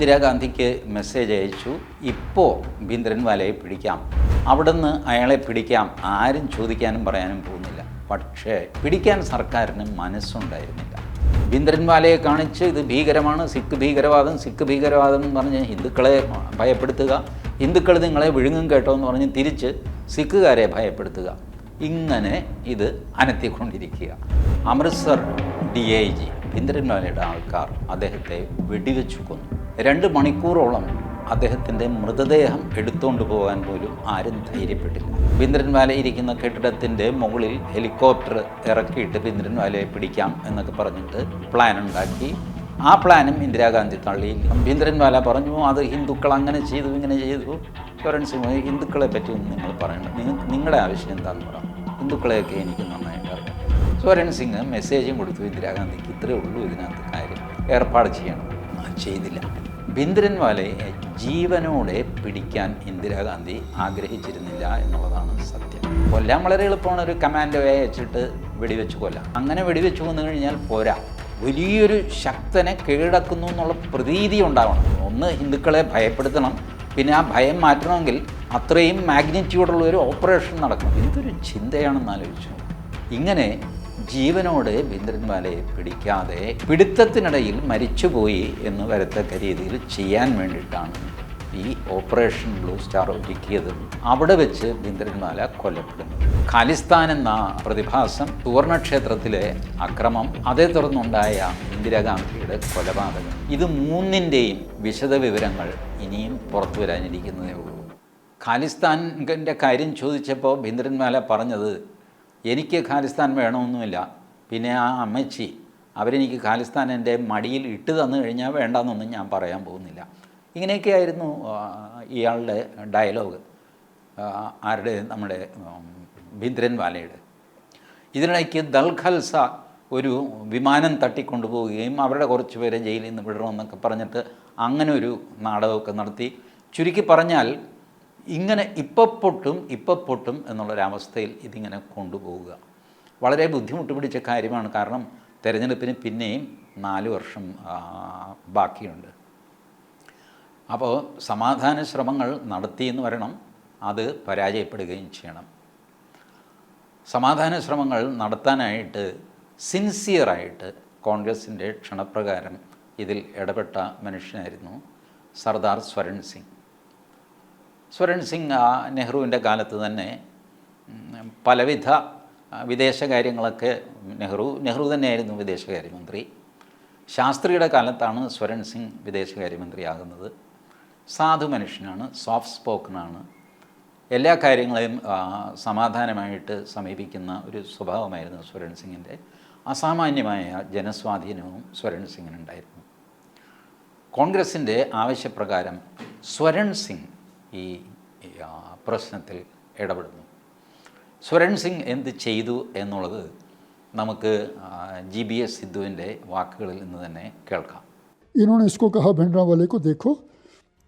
ഇന്ദിരാഗാന്ധിക്ക് message അയച്ചു ഇപ്പോൾ ബിന്ദ്രൻവാലയെ പിടിക്കാം. അവിടുന്ന് അയാളെ പിടിക്കാം. ആരും ചോദിക്കാനും പറയാനും പോകുന്നില്ല. പക്ഷേ പിടിക്കാൻ സർക്കാരിന് മനസ്സുണ്ടായിരുന്നില്ല. ബിന്ദ്രൻവാലയെ കാണിച്ച് ഇത് ഭീകരമാണ് സിഖ് ഭീകരവാദം സിഖ് ഭീകരവാദം എന്ന് പറഞ്ഞ് ഹിന്ദുക്കളെ ഭയപ്പെടുത്തുക ഹിന്ദുക്കൾ നിങ്ങളെ വിഴുങ്ങും കേട്ടോ എന്ന് പറഞ്ഞ് തിരിച്ച് സിഖുകാരെ ഭയപ്പെടുത്തുക. ഇങ്ങനെ ഇത് അനത്തിക്കൊണ്ടിരിക്കുക. അമൃത്സർ ഡി ഐ ജി ബിന്ദ്രൻവാലയുടെ ആൾക്കാർ അദ്ദേഹത്തെ വെടിവെച്ചു കൊന്നു. രണ്ട് മണിക്കൂറോളം അദ്ദേഹത്തിന്റെ മൃതദേഹം എടുത്തുകൊണ്ട് പോകാൻ പോലും ആരും ധൈര്യപ്പെട്ടില്ല. ബിന്ദ്രൻവാല ഇരിക്കുന്ന കെട്ടിടത്തിന്റെ മുകളിൽ ഹെലികോപ്റ്റർ ഇറക്കിയിട്ട് ബിന്ദ്രൻവാലയെ പിടിക്കാം എന്നൊക്കെ പറഞ്ഞിട്ട് പ്ലാൻ ഉണ്ടാക്കി. ആ പ്ലാനും ഇന്ദിരാഗാന്ധി തള്ളിയില്ല ബിന്ദ്രൻവാല പറഞ്ഞു അത് ഹിന്ദുക്കൾ അങ്ങനെ ചെയ്തു ഇങ്ങനെ ചെയ്തു. ചരൺ സിംഗ് ഹിന്ദുക്കളെ പറ്റി ഒന്നും നിങ്ങൾ പറയണ്ട. നിങ്ങൾ നിങ്ങളുടെ ആവശ്യം എന്താണെന്ന് പറ. ഹിന്ദുക്കളെയൊക്കെ എനിക്ക് നന്നായിട്ട് അറിയാം. സ്വരൺ സിംഗ് മെസ്സേജും കൊടുത്തു ഇന്ദിരാഗാന്ധിക്ക്. ഇത്രയേ ഉള്ളൂ ഇതിനകത്ത് കാര്യം. ഏർപ്പാട് ചെയ്യണം. ചെയ്തില്ല. ബിന്ദ്രൻവാലയെ ജീവനോടെ പിടിക്കാൻ ഇന്ദിരാഗാന്ധി ആഗ്രഹിച്ചിരുന്നില്ല എന്നുള്ളതാണ് സത്യം. കൊല്ലാൻ വളരെ എളുപ്പമാണ് ഒരു കമാൻഡോയെ അയച്ചിട്ട് വെടിവെച്ച് കൊല്ലാം. അങ്ങനെ വെടിവെച്ച് കൊന്നു കഴിഞ്ഞാൽ പോരാ. വലിയൊരു ശക്തനെ കീഴടക്കുന്നു എന്നുള്ള പ്രതീതി ഉണ്ടാവണം. ഒന്ന് ഹിന്ദുക്കളെ ഭയപ്പെടുത്തണം. പിന്നെ ആ ഭയം മാറ്റണമെങ്കിൽ അത്രയും മാഗ്നിറ്റ്യൂഡുള്ള ഒരു ഓപ്പറേഷൻ നടക്കണം. എന്തൊരു ചിന്തയാണെന്ന് ആലോചിച്ചു. ഇങ്ങനെ ജീവനോടെ ബിന്ദ്രൻവാലയെ പിടിക്കാതെ പിടുത്തത്തിനിടയിൽ മരിച്ചുപോയി എന്ന് വരത്തക്ക രീതിയിൽ ചെയ്യാൻ വേണ്ടിയിട്ടാണ് ഈ ഓപ്പറേഷൻ ബ്ലൂ സ്റ്റാർ ഒരുക്കിയതും അവിടെ വെച്ച് ബിന്ദ്രൻമാല കൊല്ലപ്പെടുന്നത്. ഖാലിസ്ഥാൻ എന്ന പ്രതിഭാസം സുവർണക്ഷേത്രത്തിലെ അക്രമം അതേ തുടർന്നുണ്ടായ ഇന്ദിരാഗാന്ധിയുടെ കൊലപാതകം. ഇത് മൂന്നിന്റെയും വിശദവിവരങ്ങൾ ഇനിയും പുറത്തു വരാനിരിക്കുന്നതേ ഉള്ളൂ. ഖാലിസ്ഥാന്റെ കാര്യം ചോദിച്ചപ്പോൾ ബിന്ദ്രൻമാല പറഞ്ഞത് എനിക്ക് ഖാലിസ്ഥാൻ വേണമെന്നുമില്ല. പിന്നെ ആ അമ്മച്ചി അവരെനിക്ക് ഖാലിസ്ഥാൻ എന്റെ മടിയിൽ ഇട്ട് തന്നു കഴിഞ്ഞാൽ വേണ്ടെന്നൊന്നും ഞാൻ പറയാൻ പോകുന്നില്ല. ഇങ്ങനെയൊക്കെയായിരുന്നു ഇയാളുടെ ഡയലോഗ് ആരുടെ നമ്മുടെ ബിന്ദ്രൻ വാലയുടെ. ഇതിനിടയ്ക്ക് ദൽഖൽസ ഒരു വിമാനം തട്ടിക്കൊണ്ടുപോവുകയും അവരുടെ കുറച്ച് പേരെ ജയിലിൽ നിന്ന് വിടണമെന്നൊക്കെ പറഞ്ഞിട്ട് അങ്ങനെ ഒരു നാടകമൊക്കെ നടത്തി. ചുരുക്കി പറഞ്ഞാൽ ഇങ്ങനെ ഇപ്പം പൊട്ടും ഇപ്പം പൊട്ടും എന്നുള്ളൊരവസ്ഥയിൽ ഇതിങ്ങനെ കൊണ്ടുപോവുക. വളരെ ബുദ്ധിമുട്ട് പിടിച്ച കാര്യമാണ്. കാരണം തിരഞ്ഞെടുപ്പിന് പിന്നെയും നാല് വർഷം ബാക്കിയുണ്ട്. അപ്പോൾ സമാധാന ശ്രമങ്ങൾ നടത്തിയെന്ന് വരണം അത് പരാജയപ്പെടുകയും ചെയ്യണം. സമാധാന ശ്രമങ്ങൾ നടത്താനായിട്ട് സിൻസിയറായിട്ട് കോൺഗ്രസിന്റെ ക്ഷണപ്രകാരം ഇതിൽ ഇടപെട്ട മനുഷ്യനായിരുന്നു സർദാർ സ്വരൺ സിംഗ്. സ്വരൺ സിംഗ് ആ നെഹ്റുവിന്റെ കാലത്ത് തന്നെ പലവിധ വിദേശകാര്യങ്ങളൊക്കെ നെഹ്റു നെഹ്റു തന്നെയായിരുന്നു വിദേശകാര്യമന്ത്രി. ശാസ്ത്രിയുടെ കാലത്താണ് സ്വരൺ സിംഗ് വിദേശകാര്യമന്ത്രിയാകുന്നത്. സാധു മനുഷ്യനാണ് സോഫ്റ്റ് സ്പോക്കനാണ് എല്ലാ കാര്യങ്ങളെയും സമാധാനമായിട്ട് സമീപിക്കുന്ന ഒരു സ്വഭാവമായിരുന്നു സ്വരൺ സിംഗിന്റെ. അസാമാന്യമായ ജനസ്വാധീനവും സ്വരൺ സിംഗിനുണ്ടായിരുന്നു. കോൺഗ്രസിന്റെ ആവശ്യപ്രകാരം സ്വരൺ സിംഗ് ഈ ഈ, ആ, പ്രശ്നത്തിൽ ഇടപെടുന്നു സ്വരൺ സിംഗ് എന്ത് ചെയ്തു എന്നുള്ളത് നമുക്ക് ജി ബി എസ് സിദ്ധുവിൻ്റെ വാക്കുകളിൽ നിന്ന് തന്നെ കേൾക്കാം इन्होंने इसको कहा भिंडरा वाले को देखो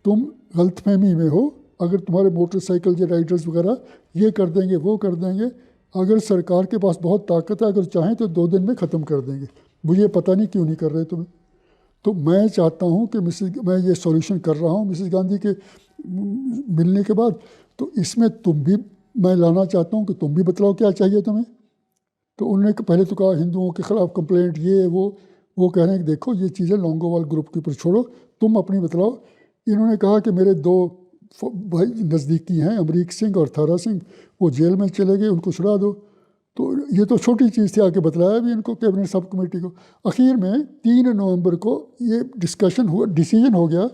तुम गलतफहमी में हो अगर तुम्हारे मोटरसाइकिल के राइडर्स वगैरह ये कर देंगे वो कर देंगे अगर सरकार के पास बहुत ताकत है अगर चाहें तो दो दिन में ख़त्म कर देंगे मुझे पता नहीं क्यों नहीं कर रहे तुम्हें तो मैं चाहता हूँ कि मिसेस, मैं ये सॉल्यूशन कर रहा हूँ मिसेस गांधी के मिलने के बाद। तो इसमें तुम भी, मैं लाना चाहता हूँ कि तुम भी बतलाओ क्या चाहिए तुम्हें। तो उन्होंने पहले तो कहा हिंदुओं के खिलाफ कंप्लेंट ये, वो वो कह रहे हैं कि देखो, ये चीज़ें लॉन्गोवाल ग्रुप के ऊपर छोड़ो, तुम अपनी बतलाओ। इन्होंने कहा कि मेरे दो भाई नज़दीकी हैं, अमरीक सिंह और थारा सिंह, वो जेल में चले गए, उनको छुड़ा दो। तो ये तो छोटी चीज़ थी आके बतलाया भी इनको, कैबिनेट सब कमेटी को। आखिर में तीन नवंबर को ये डिस्कशन हुआ डिसीज़न हो गया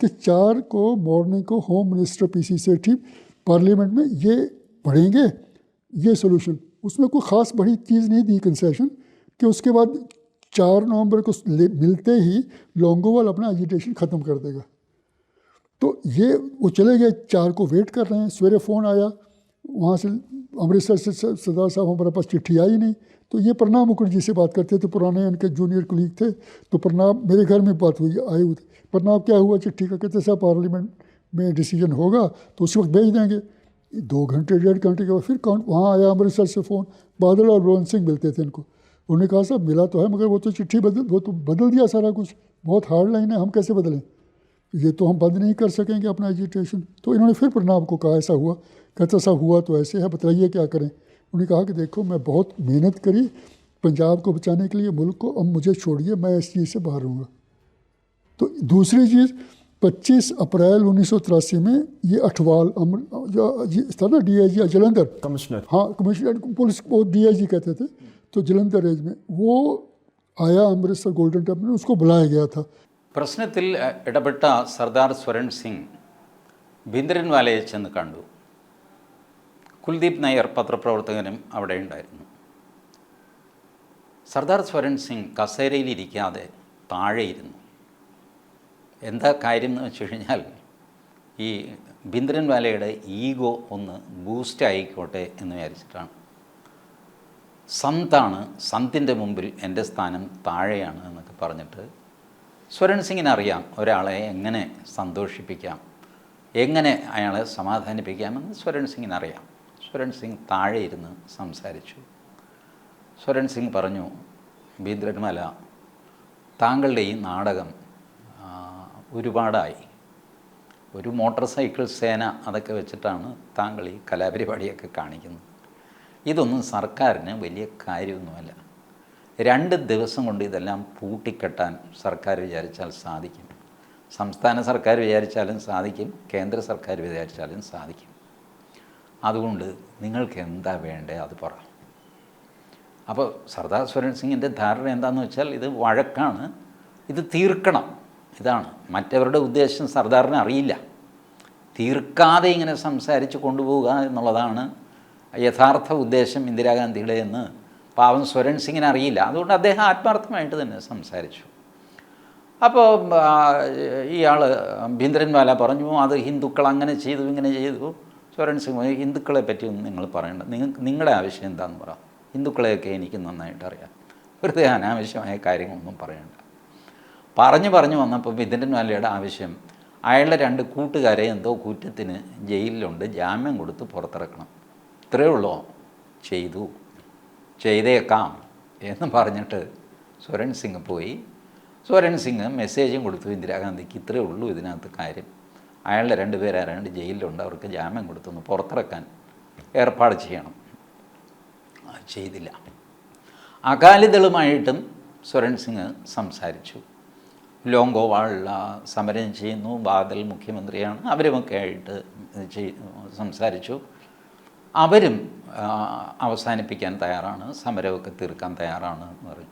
कि चार को मॉर्निंग को home minister P PC Sethi parliament में ये पढ़ेंगे ये सोल्यूशन उसमें कोई ख़ास बड़ी चीज़ नहीं दी कंसेशन कि उसके बाद चार नवंबर को मिलते ही लोंगोवाल अपना एजिटेशन ख़त्म कर देगा। तो ये वो चले गए, चार को वेट कर रहे हैं, सवेरे फ़ोन आया, वहाँ से अमृतसर से सरदार साहब हमारे पास चिट्ठी आई नहीं। तो ये प्रणाब मुखर्जी से बात करते थे, पुराने उनके जूनियर कुलीग थे। तो प्रणाब मेरे घर में बात हुई, आए हुए थे। प्रणाब क्या हुआ चिट्ठी का? कहते, साहब पार्लियामेंट में डिसीज़न होगा तो उस वक्त भेज देंगे। दो घंटे, डेढ़ घंटे के बाद फिर कौन, वहाँ आया अमृतसर से फ़ोन बादल और रोहन सिंह मिलते थे इनको। उन्होंने कहा, साहब, मिला तो है, मगर वो तो चिट्ठी बदल, वो तो बदल दिया सारा कुछ। बहुत हार्ड लाइन है, हम कैसे बदलें? ये तो हम बंद नहीं कर सकेंगे अपना एजिटेशन तो इन्होंने फिर प्रणाम को कहा, ऐसा हुआ। कहता ऐसा हुआ तो ऐसे है बताइए क्या करें उन्होंने कहा कि देखो मैं बहुत मेहनत करी पंजाब को बचाने के लिए मुल्क को अब मुझे छोड़िए मैं इस चीज़ से बाहर रहूँगा तो दूसरी चीज़ 25 अप्रैल उन्नीस में ये अठवाल अमर जो जी था ना D I G Jalandhar commissioner हाँ कमिश्नर पुलिस को डी आई जी कहते थे तो जलंधर रेंज में वो आया अमृतसर गोल्डन टेम्पल में उसको बुलाया गया था പ്രശ്നത്തിൽ അഹ്, ഇടപെട്ട സർദാർ സ്വരൺ സിംഗ് ഭിന്ദ്രൻവാലയെ ചെന്ന് കണ്ടു കുൽദീപ് നായർ പത്രപ്രവർത്തകനും അവിടെ ഉണ്ടായിരുന്നു. സർദാർ സ്വരൺ സിംഗ് കസേരയിലിരിക്കാതെ താഴെയിരുന്നു. എന്താ കാര്യം എന്ന് വെച്ച് കഴിഞ്ഞാൽ ഈ ഭിന്ദ്രൻവാലയുടെ ഈഗോ ഒന്ന് ബൂസ്റ്റ് ആയിക്കോട്ടെ എന്ന് വിചാരിച്ചിട്ടാണ്. സന്താണ് സന്തിന്റെ മുമ്പിൽ എന്റെ സ്ഥാനം താഴെയാണ് എന്നൊക്കെ പറഞ്ഞിട്ട് സ്വരൺ സിംഗിന് അറിയാം ഒരാളെ എങ്ങനെ സന്തോഷിപ്പിക്കാം എങ്ങനെ അയാളെ സമാധാനിപ്പിക്കാമെന്ന് സ്വരൺ സിംഗിന് അറിയാം സ്വരൺ സിംഗ് താഴെ ഇരുന്ന് സംസാരിച്ചു. സ്വരൺ സിംഗ് പറഞ്ഞു ബീന്ദ്രന്മല താങ്കളുടെ ഈ നാടകം ഒരുപാടായി. ഒരു മോട്ടോർ സൈക്കിൾ സേന അതൊക്കെ വെച്ചിട്ടാണ് താങ്കൾ ഈ കലാപരിപാടിയൊക്കെ കാണിക്കുന്നത്. ഇതൊന്നും സർക്കാരിന് വലിയ കാര്യമൊന്നുമല്ല. രണ്ട് ദിവസം കൊണ്ട് ഇതെല്ലാം പൂട്ടിക്കെട്ടാൻ സർക്കാർ വിചാരിച്ചാൽ സാധിക്കും. സംസ്ഥാന സർക്കാർ വിചാരിച്ചാലും സാധിക്കും കേന്ദ്ര സർക്കാർ വിചാരിച്ചാലും സാധിക്കും. അതുകൊണ്ട് നിങ്ങൾക്ക് എന്താ വേണ്ടേ അത് പറ. അപ്പോൾ സർദാർ സ്വരൺ സിംഗിന്റെ ധാരണ എന്താണെന്ന് വെച്ചാൽ ഇത് വഴക്കാണ് ഇത് തീർക്കണം ഇതാണ്. മറ്റവരുടെ ഉദ്ദേശം സർദാറിന് അറിയില്ല. തീർക്കാതെ ഇങ്ങനെ സംസാരിച്ച് കൊണ്ടുപോവുക എന്നുള്ളതാണ് യഥാർത്ഥ ഉദ്ദേശം ഇന്ദിരാഗാന്ധിയുടെ എന്ന് പാവം സ്വരൺ സിംഗിന് അറിയില്ല. അതുകൊണ്ട് അദ്ദേഹം ആത്മാർത്ഥമായിട്ട് തന്നെ സംസാരിച്ചു. അപ്പോൾ ഇയാൾ ഭീന്ദ്രൻവാല പറഞ്ഞു അത് ഹിന്ദുക്കൾ അങ്ങനെ ചെയ്തു ഇങ്ങനെ ചെയ്തു. സ്വരൺ സിംഗ് ഹിന്ദുക്കളെ പറ്റിയൊന്നും നിങ്ങൾ പറയണ്ട. നിങ്ങൾക്ക് നിങ്ങളുടെ ആവശ്യം എന്താണെന്ന് പറ. ഹിന്ദുക്കളെയൊക്കെ എനിക്ക് നന്നായിട്ട് അറിയാം. വെറുതെ അനാവശ്യമായ കാര്യങ്ങളൊന്നും പറയണ്ട. പറഞ്ഞു പറഞ്ഞു വന്നപ്പോൾ ഭീന്ദ്രൻവാലയുടെ ആവശ്യം അയാളുടെ രണ്ട് കൂട്ടുകാരെ എന്തോ കുറ്റത്തിന് ജയിലിലുണ്ട് ജാമ്യം കൊടുത്ത് പുറത്തിറക്കണം. ഇത്രയേ ഉള്ളോ? ചെയ്തു. ചെയ്തേക്കാം എന്ന് പറഞ്ഞിട്ട് സുരൺ സിംഗ് പോയി. സുരൺ സിംഗ് മെസ്സേജും കൊടുത്തു ഇന്ദിരാഗാന്ധിക്ക്. ഇത്രയേ ഉള്ളൂ ഇതിനകത്ത് കാര്യം. അയാളുടെ രണ്ട് പേര് ആരാണ്ട് ജയിലിലുണ്ട്. അവർക്ക് ജാമ്യം കൊടുത്തൊന്ന് പുറത്തിറക്കാൻ ഏർപ്പാട് ചെയ്യണം. ചെയ്തില്ല. അകാലിദളുമായിട്ടും സ്വരൺ സിംഗ് സംസാരിച്ചു. ലോങ്കോവാളുള്ള സമരം ചെയ്യുന്നു. ബാദൽ മുഖ്യമന്ത്രിയാണ്. അവരുമൊക്കെ ആയിട്ട് സംസാരിച്ചു. അവരും അവസാനിപ്പിക്കാൻ തയ്യാറാണ്. സമരമൊക്കെ തീർക്കാൻ തയ്യാറാണ് എന്ന് പറഞ്ഞു.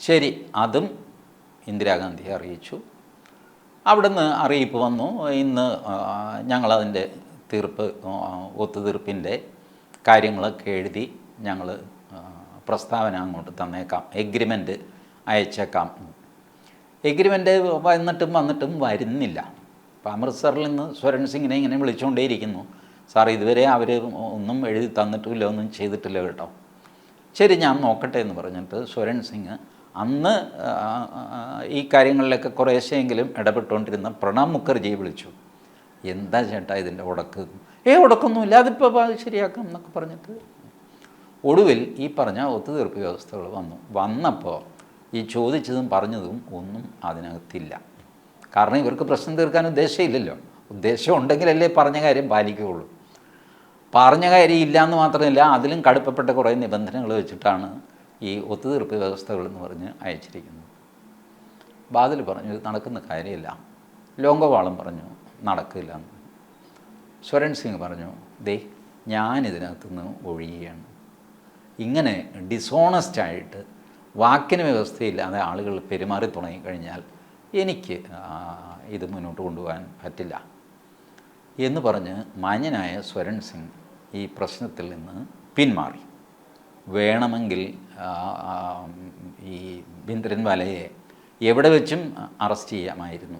ശരി അതും ഇന്ദിരാഗാന്ധി അറിയിച്ചു. അവിടുന്ന് അറിയിപ്പ് വന്നു. ഇന്ന് ഞങ്ങളതിന്റെ തീർപ്പ് ഒത്തുതീർപ്പിന്റെ കാര്യങ്ങളൊക്കെ എഴുതി ഞങ്ങൾ പ്രസ്താവന അങ്ങോട്ട് തന്നേക്കാം. എഗ്രിമെന്റ് അയച്ചേക്കാം. എഗ്രിമെന്റ് വന്നിട്ടും വന്നിട്ടും വരുന്നില്ല. അപ്പോൾ അമൃത്സറിൽ നിന്ന് സ്വരൺ സിംഗിനെ ഇങ്ങനെ വിളിച്ചുകൊണ്ടേയിരിക്കുന്നു. സാർ ഇതുവരെ അവർ ഒന്നും എഴുതി തന്നിട്ടില്ല ഒന്നും ചെയ്തിട്ടില്ല കേട്ടോ. ശരി ഞാൻ നോക്കട്ടെ എന്ന് പറഞ്ഞിട്ട് സ്വരൺ സിംഗ് അന്ന് ഈ കാര്യങ്ങളിലൊക്കെ കുറേശ്ശെങ്കിലും ഇടപെട്ടുകൊണ്ടിരുന്ന പ്രണബ് മുഖർജിയെ വിളിച്ചു. എന്താ ചേട്ടാ ഇതിന്റെ ഉടക്ക്? ഏ ഉടക്കൊന്നുമില്ല. അതിപ്പോൾ ശരിയാക്കാം എന്നൊക്കെ പറഞ്ഞിട്ട് ഒടുവിൽ ഈ പറഞ്ഞ ഒത്തുതീർപ്പ് വ്യവസ്ഥകൾ വന്നു. വന്നപ്പോൾ ഈ ചോദിച്ചതും പറഞ്ഞതും ഒന്നും അതിനകത്തില്ല. കാരണം ഇവർക്ക് പ്രശ്നം തീർക്കാൻ ഉദ്ദേശമില്ലല്ലോ. ഉദ്ദേശം ഉണ്ടെങ്കിലല്ലേ പറഞ്ഞ കാര്യം പാലിക്കുകയുള്ളൂ. പറഞ്ഞ കാര്യം ഇല്ല എന്ന് മാത്രമല്ല അതിലും കടുപ്പപ്പെട്ട കുറേ നിബന്ധനകൾ വെച്ചിട്ടാണ് ഈ ഒത്തുതീർപ്പ് വ്യവസ്ഥകൾ എന്ന് പറഞ്ഞ് അയച്ചിരിക്കുന്നത് ബാദൽ പറഞ്ഞു ഇത് നടക്കുന്ന കാര്യമില്ല. ലോങ്കവാളം പറഞ്ഞു നടക്കില്ല. സ്വരൺ സിംഗ് പറഞ്ഞു ദേ ഞാനിതിനകത്തുനിന്ന് ഒഴിയുകയാണ്. ഇങ്ങനെ ഡിസോണസ്റ്റായിട്ട് വാക്കിന് വ്യവസ്ഥയില്ലാതെ ആളുകൾ പെരുമാറി തുടങ്ങിക്കഴിഞ്ഞാൽ എനിക്ക് ഇത് മുന്നോട്ട് കൊണ്ടുപോകാൻ പറ്റില്ല. എന്ന് പറഞ്ഞ് മാന്യനായ സ്വരൺ സിംഗ് ഈ പ്രശ്നത്തിൽ നിന്ന് പിന്മാറി. വേണമെങ്കിൽ ഈ ബിന്ദ്രൻ വലയെ എവിടെ വെച്ചും അറസ്റ്റ് ചെയ്യാമായിരുന്നു.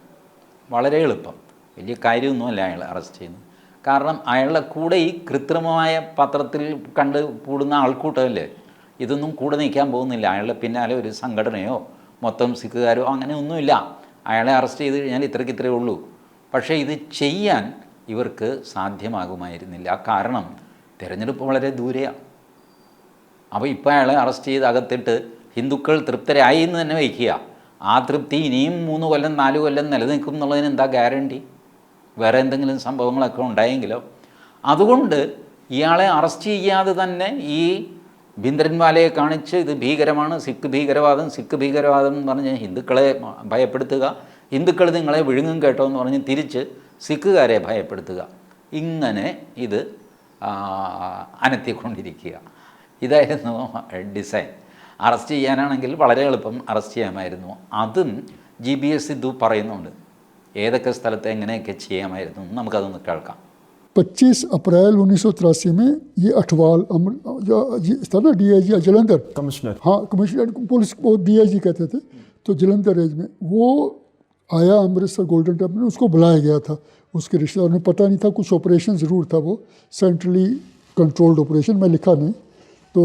വളരെ എളുപ്പം. വലിയ കാര്യമൊന്നുമല്ല അയാൾ അറസ്റ്റ് ചെയ്യുന്നത്. കാരണം അയാളുടെ കൂടെ ഈ കൃത്രിമമായ പത്രത്തിൽ കണ്ട് കൂടുന്ന ആൾക്കൂട്ടമല്ലേ? ഇതൊന്നും കൂടെ നിൽക്കാൻ പോകുന്നില്ല. അയാളുടെ പിന്നാലെ ഒരു സംഘടനയോ മൊത്തം സിഖുകാരോ അങ്ങനെ ഒന്നുമില്ല. അയാളെ അറസ്റ്റ് ചെയ്ത് കഴിഞ്ഞാൽ ഇത്രയ്ക്ക് ഇത്രയേ ഉള്ളൂ. പക്ഷേ ഇത് ചെയ്യാൻ ഇവർക്ക് സാധ്യമാകുമായിരുന്നില്ല. കാരണം തിരഞ്ഞെടുപ്പ് വളരെ ദൂരെയാണ്. അപ്പോൾ ഇപ്പോൾ അയാളെ അറസ്റ്റ് ചെയ്ത് അകത്തിട്ട് ഹിന്ദുക്കൾ തൃപ്തരായി എന്ന് തന്നെ വയ്ക്കുക. ആ തൃപ്തി ഇനിയും മൂന്ന് കൊല്ലം നാല് കൊല്ലം നിലനിൽക്കും എന്നുള്ളതിന് എന്താ ഗ്യാരണ്ടി? വേറെ എന്തെങ്കിലും സംഭവങ്ങളൊക്കെ ഉണ്ടായെങ്കിലോ? അതുകൊണ്ട് ഇയാളെ അറസ്റ്റ് ചെയ്യാതെ തന്നെ ഈ ബിന്ദ്രൻവാലയെ കാണിച്ച് ഇത് ഭീകരമാണ് സിഖ് ഭീകരവാദം സിഖ് ഭീകരവാദം എന്ന് പറഞ്ഞ് ഹിന്ദുക്കളെ ഭയപ്പെടുത്തുക ഹിന്ദുക്കൾ നിങ്ങളെ വിഴുങ്ങും കേട്ടോ എന്ന് പറഞ്ഞ് തിരിച്ച് സിഖുകാരെ ഭയപ്പെടുത്തുക. ഇങ്ങനെ ഇത് അനത്തിക്കൊണ്ടിരിക്കുക. ഇതായിരുന്നു ഡിസൈൻ അറസ്റ്റ് ചെയ്യാനാണെങ്കിൽ വളരെ എളുപ്പം അറസ്റ്റ് ചെയ്യാമായിരുന്നു അതും ജി ബി എസ് സിദ്ധു പറയുന്നുണ്ട് ഏതൊക്കെ സ്ഥലത്ത് എങ്ങനെയൊക്കെ ചെയ്യാമായിരുന്നു എന്ന് നമുക്കതൊന്ന് കേൾക്കാം 25 अप्रैल उन्नीस में ये अठवाल अमर जो- ये था ना डीआईजी जलंधर कमिश्नर हाँ कमिश्नर पुलिस को डीआईजी कहते थे तो जलंधर रेंज में वो आया अमृतसर गोल्डन टेम्पल में उसको बुलाया गया था उसके रिश्तेदार ने पता नहीं था कुछ ऑपरेशन ज़रूर था वो सेंट्रली कंट्रोल्ड ऑपरेशन मैं लिखा नहीं तो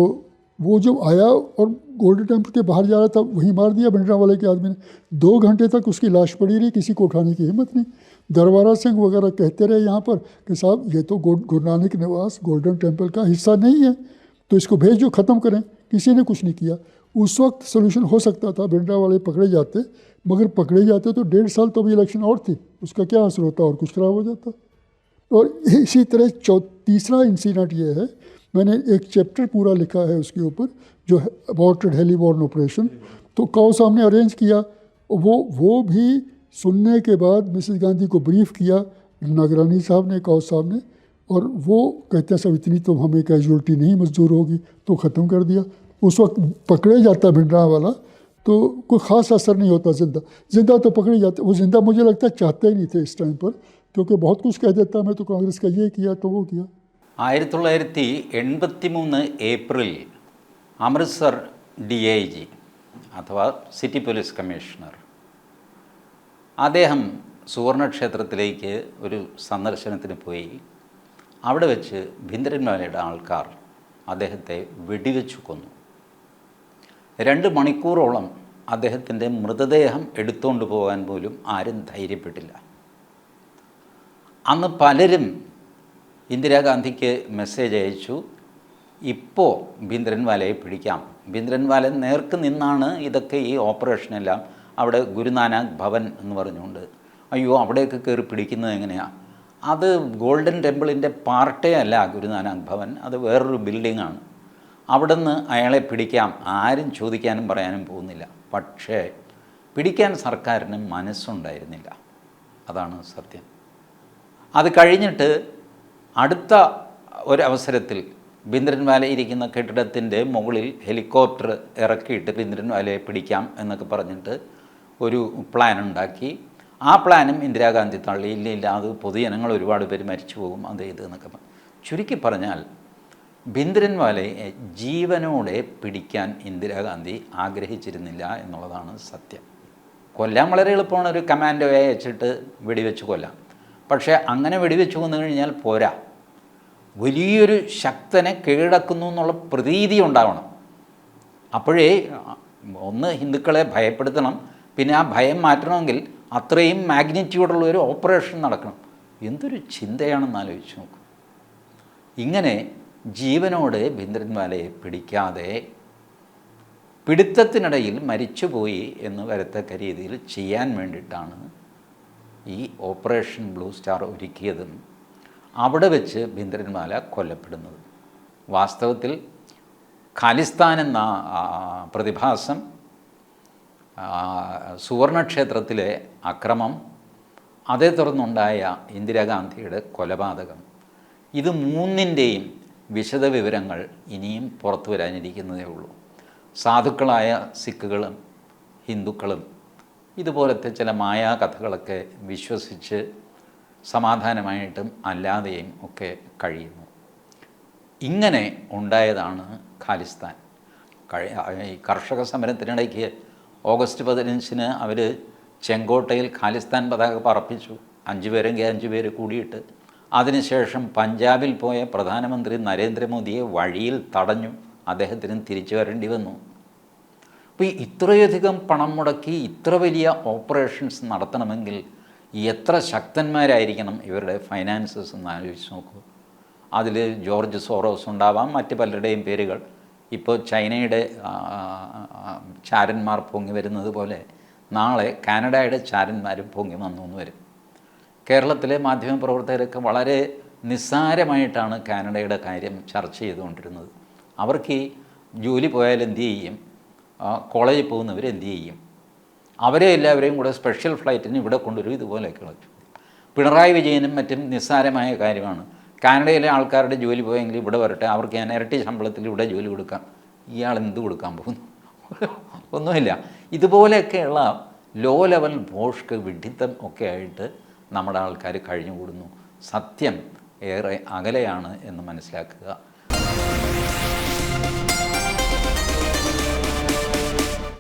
वो जब आया और गोल्डन टेंपल के बाहर जा रहा था, वहीं मार दिया भिंडरा वाले के आदमी ने। दो घंटे तक उसकी लाश पड़ी रही, किसी को उठाने की हिम्मत नहीं। दरबारा सिंह वगैरह कहते रहे यहाँ पर कि साहब, ये तो गुरु नानक निवास गोल्डन टेंपल का हिस्सा नहीं है। तो इसको भेजो, ख़त्म करें। किसी ने कुछ नहीं किया। उस वक्त सोल्यूशन हो सकता था, भिंडरा वाले पकड़े जाते, मगर पकड़े जाते तो डेढ़ साल तो अभी इलेक्शन और थी। उसका क्या असर होता और कुछ खराब हो जाता? और इसी तरह चौ, तीसरा इंसिडेंट ये है मैंने एक चैप्टर पूरा लिखा है उसके ऊपर, जो अबॉर्टेड हेलीबॉर्न ऑपरेशन तो काउ साहब ने अरेंज किया, वो वो भी सुनने के बाद मिसेस गांधी को ब्रीफ किया, नागरानी साहब ने काउ साहब ने और वो कहते हैं सब इतनी तो हमें कैजुअलिटी नहीं मंजूर होगी। तो ख़त्म कर दिया। उस वक्त पकड़े जाता भिंडरा वाला तो कोई ख़ास असर नहीं होता ज़िंदा। ज़िंदा तो पकड़े जाते, वो ज़िंदा मुझे लगता है चाहते ही नहीं थे इस टाइम पर, क्योंकि बहुत कुछ कह देता, मैं तो कांग्रेस का ये किया तो वो किया। ആയിരത്തി തൊള്ളായിരത്തി എൺപത്തി മൂന്ന് April Amritsar D I G അഥവാ സിറ്റി പോലീസ് കമ്മീഷണർ. അദ്ദേഹം സുവർണക്ഷേത്രത്തിലേക്ക് ഒരു സന്ദർശനത്തിന് പോയി. അവിടെ വെച്ച് ഭിന്ദ്രന്മാരുടെ ആൾക്കാർ അദ്ദേഹത്തെ വെടിവെച്ചു കൊന്നു. രണ്ട് മണിക്കൂറോളം അദ്ദേഹത്തിന്റെ മൃതദേഹം എടുത്തുകൊണ്ട് പോകാൻ പോലും ആരും ധൈര്യപ്പെട്ടില്ല. അന്ന് പലരും ഇന്ദിരാഗാന്ധിക്ക് മെസ്സേജ് അയച്ചു ഇപ്പോൾ ബിന്ദ്രൻവാലയെ പിടിക്കാം. ബിന്ദ്രൻവാല നേർക്ക് നിന്നാണ് ഇതൊക്കെ ഈ ഓപ്പറേഷനെല്ലാം അവിടെ ഗുരുനാനാക് ഭവൻ എന്ന് പറഞ്ഞുകൊണ്ട്. അയ്യോ അവിടെയൊക്കെ കയറി പിടിക്കുന്നത് എങ്ങനെയാണ് അത് ഗോൾഡൻ ടെമ്പിളിന്റെ പാർട്ടേ അല്ല ഗുരുനാനാക് ഭവൻ അത് വേറൊരു ബിൽഡിങ്ങാണ് അവിടെ നിന്ന് അയാളെ പിടിക്കാം. ആരും ചോദിക്കാനും പറയാനും പോകുന്നില്ല. പക്ഷേ പിടിക്കാൻ സർക്കാരിന് മനസ്സുണ്ടായിരുന്നില്ല. അതാണ് സത്യം. അത് കഴിഞ്ഞിട്ട് അടുത്ത ഒരവസരത്തിൽ ബിന്ദ്രൻവാല ഇരിക്കുന്ന കെട്ടിടത്തിന്റെ മുകളിൽ ഹെലികോപ്റ്റർ ഇറക്കിയിട്ട് ബിന്ദ്രൻവാലയെ പിടിക്കാം എന്നൊക്കെ പറഞ്ഞിട്ട് ഒരു പ്ലാൻ ഉണ്ടാക്കി. ആ പ്ലാനും ഇന്ദിരാഗാന്ധി തള്ളി. ഇല്ല ഇല്ല അത് പൊതുജനങ്ങൾ ഒരുപാട് പേര് മരിച്ചു പോകും. അത് ഇത് എന്നൊക്കെ ചുരുക്കി പറഞ്ഞാൽ ബിന്ദ്രൻവാലയെ ജീവനോടെ പിടിക്കാൻ ഇന്ദിരാഗാന്ധി ആഗ്രഹിച്ചിരുന്നില്ല എന്നുള്ളതാണ് സത്യം. കൊല്ലാൻ വളരെ എളുപ്പമാണ്. ഒരു കമാൻഡോയെ അയച്ചിട്ട് വെടിവെച്ച് കൊല്ലാം. പക്ഷേ അങ്ങനെ വെടിവെച്ച് കൊന്നു കഴിഞ്ഞാൽ പോരാ. വലിയൊരു ശക്തനെ കീഴടക്കുന്നു എന്നുള്ള പ്രതീതി ഉണ്ടാവണം. അപ്പോഴേ ഒന്ന് ഹിന്ദുക്കളെ ഭയപ്പെടുത്തണം. പിന്നെ ആ ഭയം മാറ്റണമെങ്കിൽ അത്രയും മാഗ്നിറ്റ്യൂഡുള്ള ഒരു ഓപ്പറേഷൻ നടക്കണം. എന്തൊരു ചിന്തയാണെന്ന് ആലോചിച്ച് നോക്കും. ഇങ്ങനെ ജീവനോട് ബിന്ദ്രൻവാലയെ പിടിക്കാതെ പിടുത്തത്തിനിടയിൽ മരിച്ചുപോയി എന്ന് വരത്തക്ക രീതിയിൽ ചെയ്യാൻ വേണ്ടിയിട്ടാണ് ഈ ഓപ്പറേഷൻ ബ്ലൂ സ്റ്റാർ ഒരുക്കിയതും അവിടെ വെച്ച് ബിന്ദ്രൻവാല കൊല്ലപ്പെടുന്നത്. വാസ്തവത്തിൽ ഖാലിസ്ഥാൻ എന്ന പ്രതിഭാസം സുവർണക്ഷേത്രത്തിലെ അക്രമം അതേ തുടർന്നുണ്ടായ ഇന്ദിരാഗാന്ധിയുടെ കൊലപാതകം. ഇത് മൂന്നിന്റെയും വിശദവിവരങ്ങൾ ഇനിയും പുറത്തു വരാനിരിക്കുന്നതേ ഉള്ളൂ. സാധുക്കളായ സിഖുകളും ഹിന്ദുക്കളും ഇതുപോലത്തെ ചില മായാ കഥകളൊക്കെ വിശ്വസിച്ച് സമാധാനമായിട്ടും അല്ലാതെയും ഒക്കെ കഴിയുന്നു. ഇങ്ങനെ ഉണ്ടായതാണ് ഖാലിസ്ഥാൻ. ഈ കർഷക സമരത്തിനിടയ്ക്ക് ഓഗസ്റ്റ് പതിനഞ്ചിന് അവർ ചെങ്കോട്ടയിൽ ഖാലിസ്ഥാൻ പതാക പറപ്പിച്ചു. അഞ്ച് പേരെങ്കിൽ അഞ്ച് പേര് കൂടിയിട്ട്. അതിനുശേഷം പഞ്ചാബിൽ പോയ പ്രധാനമന്ത്രി നരേന്ദ്രമോദിയെ വഴിയിൽ തടഞ്ഞു. അദ്ദേഹത്തിന് തിരിച്ചു വരേണ്ടി വന്നു. അപ്പോൾ ഈ ഇത്രയധികം പണം മുടക്കി ഇത്ര വലിയ ഓപ്പറേഷൻസ് നടത്തണമെങ്കിൽ എത്ര ശക്തന്മാരായിരിക്കണം ഇവരുടെ ഫൈനാൻസസ് എന്ന് ആലോചിച്ച് നോക്കൂ. അതിൽ ജോർജ് സോറോസ് ഉണ്ടാവാം മറ്റ് പലരുടെയും പേരുകൾ. ഇപ്പോൾ ചൈനയുടെ ചാരന്മാർ പൊങ്ങി വരുന്നത് പോലെ നാളെ കാനഡയുടെ ചാരന്മാരും പൊങ്ങി വന്നു എന്ന് വരും. കേരളത്തിലെ മാധ്യമപ്രവർത്തകരൊക്കെ വളരെ നിസ്സാരമായിട്ടാണ് കാനഡയുടെ കാര്യം ചർച്ച ചെയ്തുകൊണ്ടിരുന്നത്. അവർക്ക് ഈ ജോലി പോയാൽ എന്ത് ചെയ്യും? കോളേജിൽ പോകുന്നവർ എന്ത് ചെയ്യും? അവരെ എല്ലാവരെയും കൂടെ സ്പെഷ്യൽ ഫ്ലൈറ്റിന് ഇവിടെ കൊണ്ടുവരും ഇതുപോലെയൊക്കെ വെച്ചു പിണറായി വിജയനും മറ്റും നിസ്സാരമായ കാര്യമാണ്. കാനഡയിലെ ആൾക്കാരുടെ ജോലി പോയെങ്കിൽ ഇവിടെ വരട്ടെ അവർക്ക് ഞാൻ ഇരട്ടി ശമ്പളത്തിൽ ഇവിടെ ജോലി കൊടുക്കാം. ഇയാൾ എന്ത് കൊടുക്കാൻ പോകുന്നു? ഒന്നുമില്ല. ഇതുപോലെയൊക്കെയുള്ള ലോ ലെവൽ ഭോഷ്ക്ക് വിഡിത്തം ഒക്കെ ആയിട്ട് നമ്മുടെ ആൾക്കാർ കഴിഞ്ഞുകൂടുന്നു. സത്യം ഏറെ അകലെയാണ് എന്ന് മനസ്സിലാക്കുക.